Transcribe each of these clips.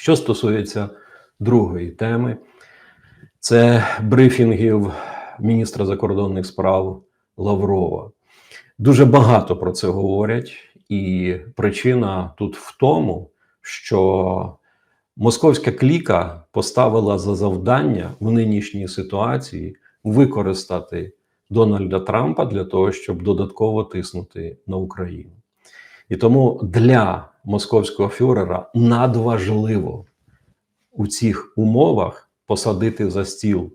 Що стосується другої теми, це брифінгів міністра закордонних справ Лаврова. Дуже багато про це говорять, і причина тут в тому, що московська кліка поставила за завдання в нинішній ситуації використати Дональда Трампа для того, щоб додатково тиснути на Україну. І тому для московського фюрера надважливо у цих умовах посадити за стіл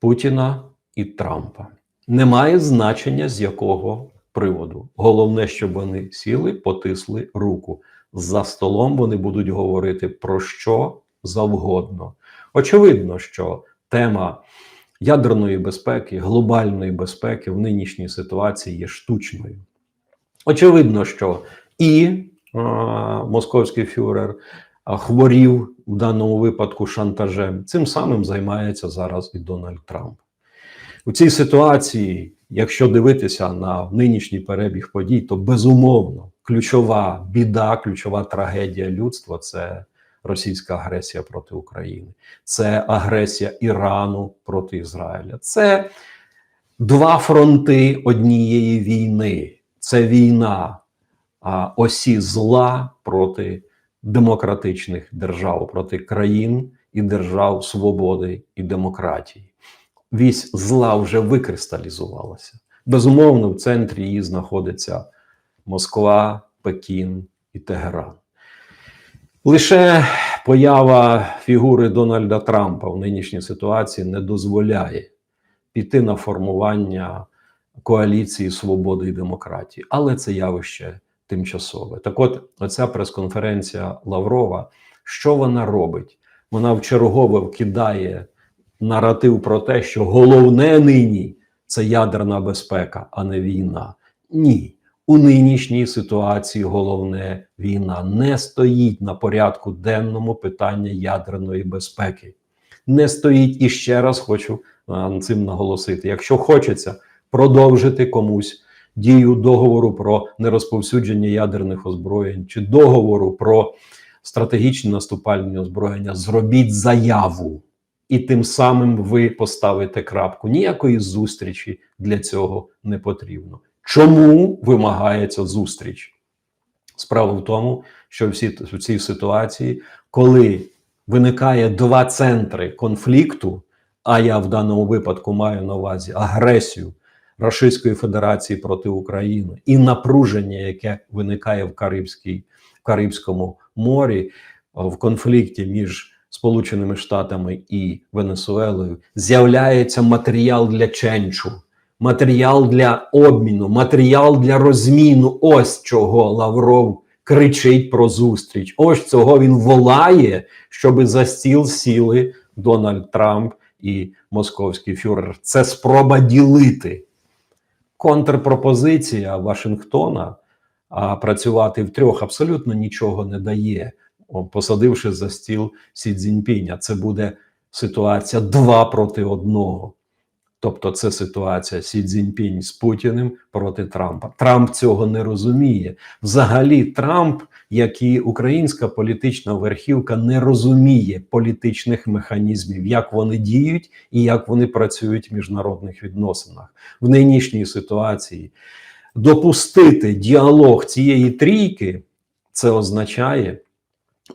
Путіна і Трампа. Немає значення з якого приводу. Головне, щоб вони сіли, потисли руку. За столом вони будуть говорити про що завгодно. Очевидно, що тема ядерної безпеки, глобальної безпеки в нинішній ситуації є штучною. Очевидно, що і московський фюрер хворів в даному випадку шантажем. Цим самим займається зараз і Дональд Трамп. У цій ситуації, якщо дивитися на нинішній перебіг подій, то безумовно ключова біда, ключова трагедія людства це російська агресія проти України, це агресія Ірану проти Ізраїля. Це два фронти однієї війни. Це війна осі зла проти демократичних держав, проти країн і держав свободи і демократії. Вісь зла вже викристалізувалася. Безумовно, в центрі її знаходиться Москва, Пекін і Тегеран. Лише поява фігури Дональда Трампа в нинішній ситуації не дозволяє піти на формування коаліції свободи і демократії, але це явище тимчасове. Так, от, оця прес-конференція Лаврова, що вона робить? Вона вчергове вкидає наратив про те, що головне нині це ядерна безпека, а не війна. Ні. У нинішній ситуації головне війна не стоїть на порядку денному питання ядерної безпеки. Не стоїть і ще раз хочу цим наголосити. Якщо хочеться продовжити комусь дію договору про нерозповсюдження ядерних озброєнь чи договору про стратегічні наступальні озброєння, зробіть заяву. І тим самим ви поставите крапку. Ніякої зустрічі для цього не потрібно. Чому вимагається зустріч? Справа в тому, що всі в цій ситуації, коли виникає два центри конфлікту, а я в даному випадку маю на увазі агресію Російської Федерації проти України і напруження, яке виникає в Карибській, в Карибському морі, в конфлікті між Сполученими Штатами і Венесуелою, з'являється матеріал для ченчу матеріал для обміну, матеріал для розміну. Ось чого Лавров кричить про зустріч. Ось цього він волає, щоби за стіл сіли Дональд Трамп і московський фюрер. Це спроба ділити. Контрпропозиція Вашингтона а працювати в трьох абсолютно нічого не дає, посадивши за стіл Сі Цзіньпіня. Це буде ситуація два проти одного. Тобто, це ситуація Сі Цзіньпінь з Путіним проти Трампа. Трамп цього не розуміє. Взагалі, Трамп, як і українська політична верхівка, не розуміє політичних механізмів, як вони діють і як вони працюють в міжнародних відносинах в нинішній ситуації. Допустити діалог цієї трійки, це означає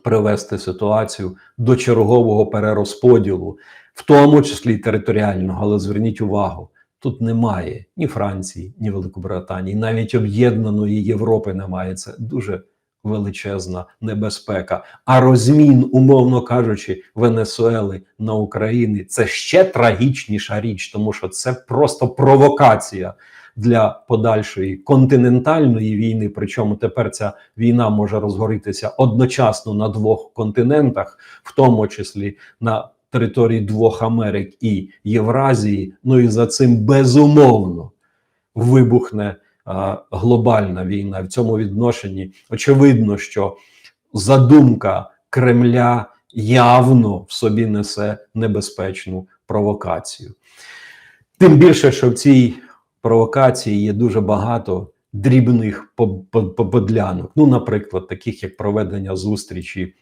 привести ситуацію до чергового перерозподілу в тому числі територіального, але зверніть увагу, тут немає ні Франції, ні Великобританії, навіть об'єднаної Європи немає. Це дуже величезна небезпека. А розмін, умовно кажучи, Венесуели на Україні це ще трагічніша річ, тому що це просто провокація. Для подальшої континентальної війни, причому тепер ця війна може розгорітися одночасно на двох континентах, в тому числі на території двох Америк і Євразії. Ну і за цим безумовно вибухне а, глобальна війна. В цьому відношенні очевидно, що задумка Кремля явно в собі несе небезпечну провокацію. Тим більше, що в цій провокації є дуже багато дрібних подлянок. Ну, наприклад, таких як проведення зустрічі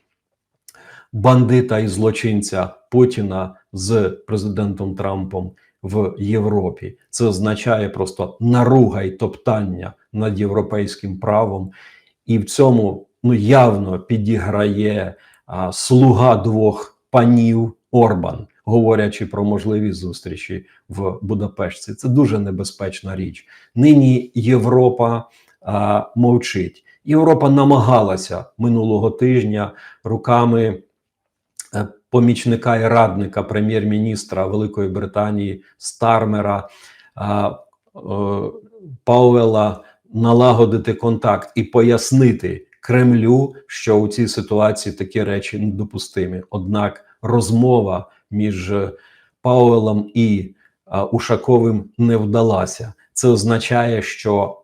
бандита і злочинця Путіна з президентом Трампом в Європі. Це означає просто наруга й топтання над європейським правом, і в цьому ну явно підіграє а, слуга двох панів Орбан, говорячи про можливі зустрічі в Будапешті. Це дуже небезпечна річ. Нині Європа а, мовчить. Європа намагалася минулого тижня руками помічника і радника прем'єр-міністра Великої Британії Стармера е, Пауела налагодити контакт і пояснити Кремлю, що у цій ситуації такі речі недопустимі. Однак розмова між Пауелом і Ушаковим не вдалася. Це означає, що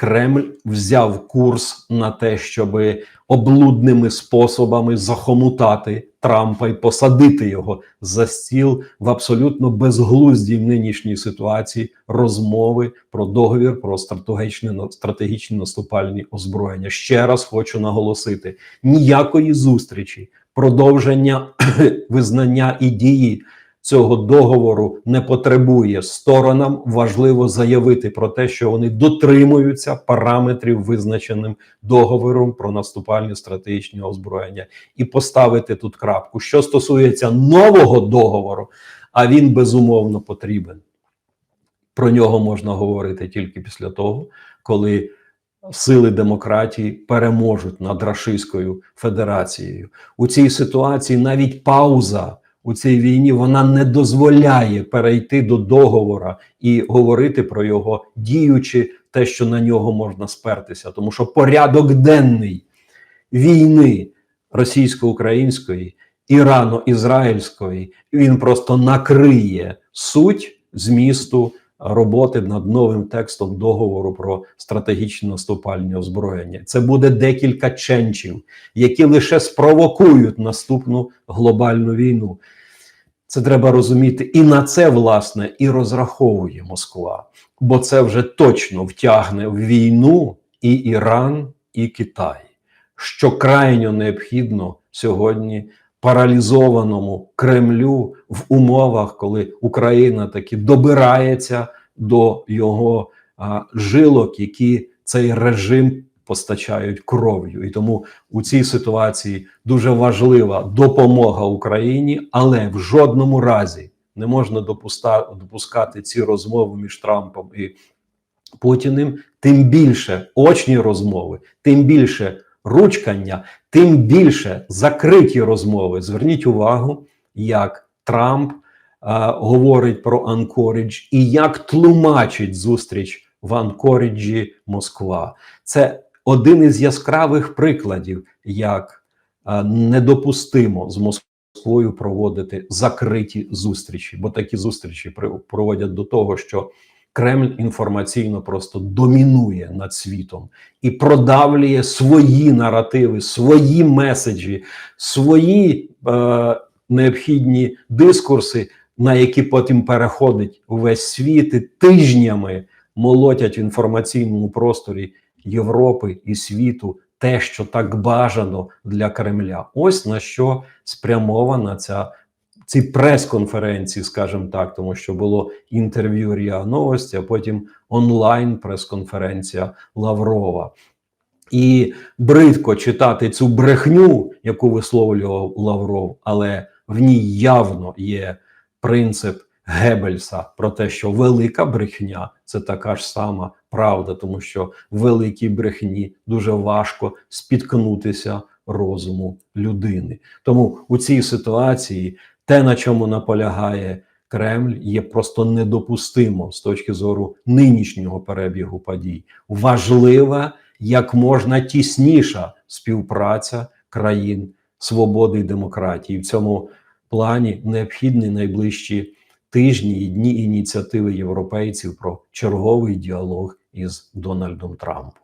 Кремль взяв курс на те, щоб облудними способами захомутати Трампа і посадити його за стіл в абсолютно безглуздій в нинішній ситуації розмови про договір про стратегічне стратегічні наступальні озброєння. Ще раз хочу наголосити: ніякої зустрічі, продовження визнання і дії цього договору не потребує. Сторонам важливо заявити про те, що вони дотримуються параметрів, визначеним договором про наступальні стратегічні озброєння, і поставити тут крапку. Що стосується нового договору, а він безумовно потрібен. Про нього можна говорити тільки після того, коли сили демократії переможуть над Рашистською Федерацією. У цій ситуації навіть пауза у цій війні вона не дозволяє перейти до договора і говорити про його діючи те, що на нього можна спертися, тому що порядок денний війни російсько-української, ірано-ізраїльської він просто накриє суть змісту роботи над новим текстом договору про стратегічне наступальні озброєння. Це буде декілька ченчів, які лише спровокують наступну глобальну війну. Це треба розуміти, і на це власне і розраховує Москва, бо це вже точно втягне в війну і Іран, і Китай, що крайньо необхідно сьогодні паралізованому Кремлю в умовах, коли Україна таки добирається до його а, жилок, які цей режим постачають кров'ю, і тому у цій ситуації дуже важлива допомога Україні, але в жодному разі не можна допускати ці розмови між Трампом і Путіним. Тим більше очні розмови, тим більше ручкання, тим більше закриті розмови. Зверніть увагу, як Трамп а, говорить про Анкорідж і як тлумачить зустріч в Анкоріджі Москва. Це один із яскравих прикладів, як а, недопустимо з Москвою проводити закриті зустрічі, бо такі зустрічі проводять до того, що Кремль інформаційно просто домінує над світом і продавлює свої наративи, свої меседжі, свої е, необхідні дискурси, на які потім переходить увесь світ і тижнями молотять в інформаційному просторі Європи і світу те, що так бажано для Кремля. Ось на що спрямована ця ці прес-конференції, скажімо так, тому що було інтерв'ю Ріа Новості, а потім онлайн прес-конференція Лаврова. І бридко читати цю брехню, яку висловлював Лавров, але в ній явно є принцип Геббельса про те, що велика брехня це така ж сама правда, тому що в великій брехні дуже важко спіткнутися розуму людини. Тому у цій ситуації те, на чому наполягає Кремль, є просто недопустимо з точки зору нинішнього перебігу подій. Важлива як можна тісніша співпраця країн свободи і демократії. В цьому плані необхідні найближчі тижні і дні ініціативи європейців про черговий діалог із Дональдом Трампом.